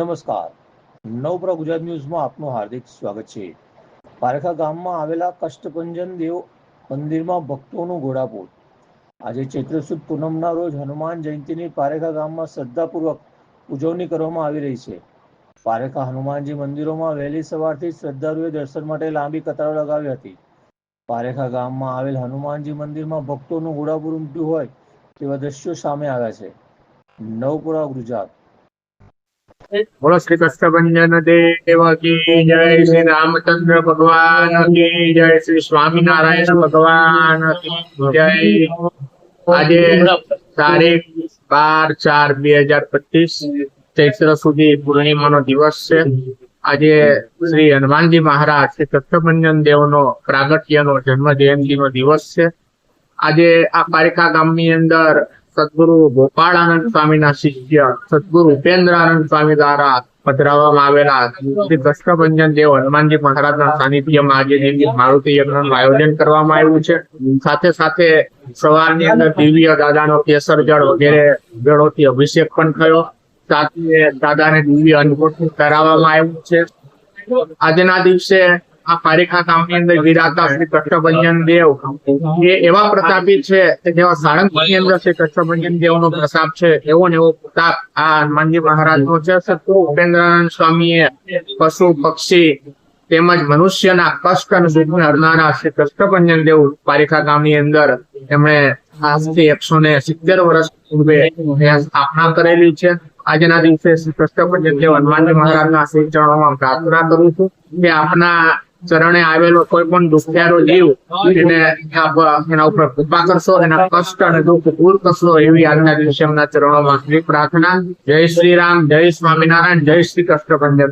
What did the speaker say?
નમસ્કાર. નવપ્ર ગુજરાત ન્યૂઝમાં આપનું હાર્દિક સ્વાગત છે. પારેખા ગામમાં આવેલા કષ્ટભંજન દેવ મંદિરમાં ભક્તોનું ઘોડાપૂર. આજે ચૈત્ર સુદ પૂનમના રોજ હનુમાન જયંતિની પારેખા ગામમાં શ્રદ્ધાપૂર્વક ઉજવણી કરવામાં આવી રહી છે. પારેખા હનુમાનજી મંદિરોમાં વહેલી સવારથી શ્રદ્ધાળુએ દર્શન માટે લાંબી કતારો લગાવી હતી. પારેખા ગામમાં આવેલ હનુમાનજી મંદિરમાં ભક્તોનું ઘોડાપૂર ઉમટ્યું હોય તેવા દ્રશ્યો સામે આવ્યા છે. નવપુરા, ગુજરાત. બોલો શ્રી કષ્ટભંજન દેવ કી જય શ્રી રામચંદ્ર ભગવાન કી જય શ્રી સ્વામિનારાયણ ભગવાન જય. આજે તારીખ બાર ચાર બે હજાર પચીસ, ચૈત્ર સુધી પૂર્ણિમાનો દિવસ છે. આજે શ્રી હનુમાનજી મહારાજ શ્રી કષ્ટભંજન દેવનો પ્રાગટ્યનો જન્મ જયંતિનો દિવસ છે. આજે આ પારિકા ગામની અંદર સદગુરુ ગોપાળાનંદ સ્વામીના શિષ્ય, સદગુરુ ઉપેન્દ્રાનંદ સ્વામી દ્વારા પધરાવવામાં આવેલા શ્રી કૃષ્ણભંજન દેવ હનુમાનજી મહારાજના સાનિધ્યમાં આજે દેવી મારુતિ યજ્ઞનું આયોજન કરવામાં આવ્યું છે. સાથે સાથે સવારની અંદર દિવ્ય દાદાનો કેસર જળ વગેરે જળોથી અભિષેક પણ થયો. સાથે દાદાને દિવ્ય અન્નકૂટ કરાવવામાં આવ્યું છે. આજના દિવસે આ પારિખા ગામની અંદર વિરાતા શ્રી કષ્ટભંજન દેવ, એ એવા પ્રતાપી છે, જેવા જેવા ની અંદર શ્રી કષ્ટભંજન દેવનો પ્રતાપ છે, એવો ને એવો પ્રતાપ આ હનુમાનજી મહારાજનો છે. ઉપેન્દ્રનારાયણ સ્વામીએ પશુ, પક્ષી તેમજ મનુષ્યના કષ્ટ અને દુઃખને હરનારા શ્રી કષ્ટભંજન દેવ પારિખા ગામની અંદર એમણે આજથી એકસો ને સિત્તેર વર્ષ પૂર્વે સ્થાપના કરેલી છે. આજના દિવસે શ્રી કષ્ટભંજન દેવ હનુમાનજી મહારાજના શ્રી ચરણોમાં પ્રાર્થના કરું છું કે આપના ચરણે આવેલો કોઈ પણ દુખિયારો જીવ, એને એના ઉપર કૃપા કરશો, એના કષ્ટ અને દુઃખ દૂર કરશો એવી આજના દિવસે એમના ચરણોમાં પ્રાર્થના. જય શ્રી રામ, જય સ્વામિનારાયણ, જય શ્રી કષ્ટભંજન